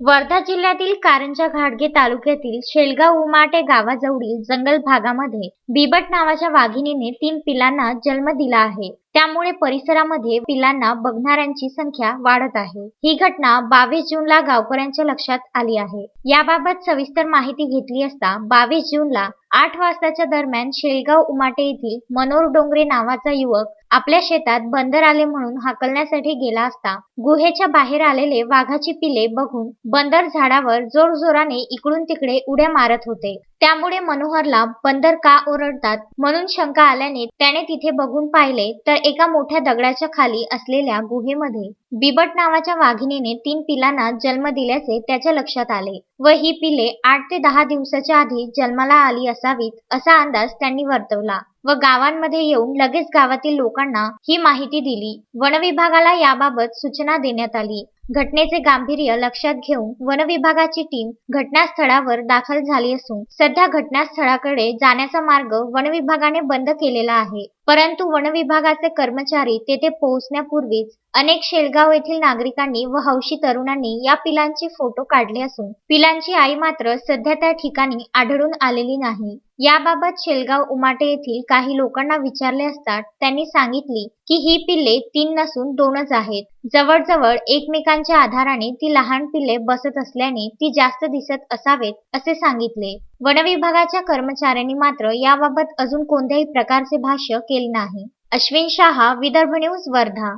वर्धा जिल्ह्यातील कारंजा घाटगे तालुक्यातील शेलगाव उमाटे गावाजवळील जंगल भागामध्ये बिबट नावाच्या वाघिणीने तीन पिलांना जन्म दिला आहे. त्यामुळे परिसरामध्ये पिलांना बघणाऱ्यांची संख्या वाढत आहे. ही घटना बावीस जूनला गावकऱ्यांच्या लक्षात आली आहे. याबाबत सविस्तर माहिती घेतली असता बावीस जूनला आठ वाजताच्या दरम्यान शेलगाव उमाटे येथील मनोर डोंगरे नावाचा युवक आपल्या शेतात बंदर आले म्हणून हाकलण्यासाठी गेला असता गुहेच्या बाहेर आलेले वाघाची पिले बघून बंदर झाडावर जोरजोराने इकडून तिकडे उड्या मारत होते. त्यामुळे मनोहरला बंदर का ओरडतात म्हणून शंका आल्याने त्याने तिथे बघून पाहिले तर एका मोठ्या दगडाच्या खाली असलेल्या गुहेमध्ये बिबट नावाच्या वाघिणीने तीन पिलांना जन्म दिल्याचे त्याच्या लक्षात आले व ही पिले आठ ते दहा दिवसाच्या आधी जन्माला आली असावीत असा अंदाज त्यांनी वर्तवला व गावांमध्ये येऊन लगेच गावातील लोकांना ही माहिती दिली. वनविभागाला याबाबत सूचना देण्यात आली. घटनेचे गांभीर्य लक्षात घेऊन वनविभागाची टीम घटनास्थळावर दाखल झाली असून सध्या घटनास्थळाकडे जाण्याचा मार्ग वनविभागाने बंद केलेला आहे. परंतु वनविभागाचे कर्मचारी तेथे पोहोचण्यापूर्वीच अनेक शेलगाव येथील नागरिकांनी व हौशी तरुणांनी या पिलांचे फोटो काढले असून पिलांची आई मात्र सध्या त्या ठिकाणी आढळून आलेली नाही. याबाबत शेलगाव उमाटे येथील काही लोकांना विचारले असता त्यांनी सांगितली की ही पिल्ले तीन नसून दोनच आहेत. जवळजवळ एकमेकांच्या आधाराने ती लहान पिल्ले बसत असल्याने ती जास्त दिसत असावेत असे सांगितले. वनविभागाच्या कर्मचाऱ्यांनी मात्र याबाबत अजून कोणत्याही प्रकारचे भाष्य केले नाही. अश्विन शहा विदर्भ न्यूज वर्धा.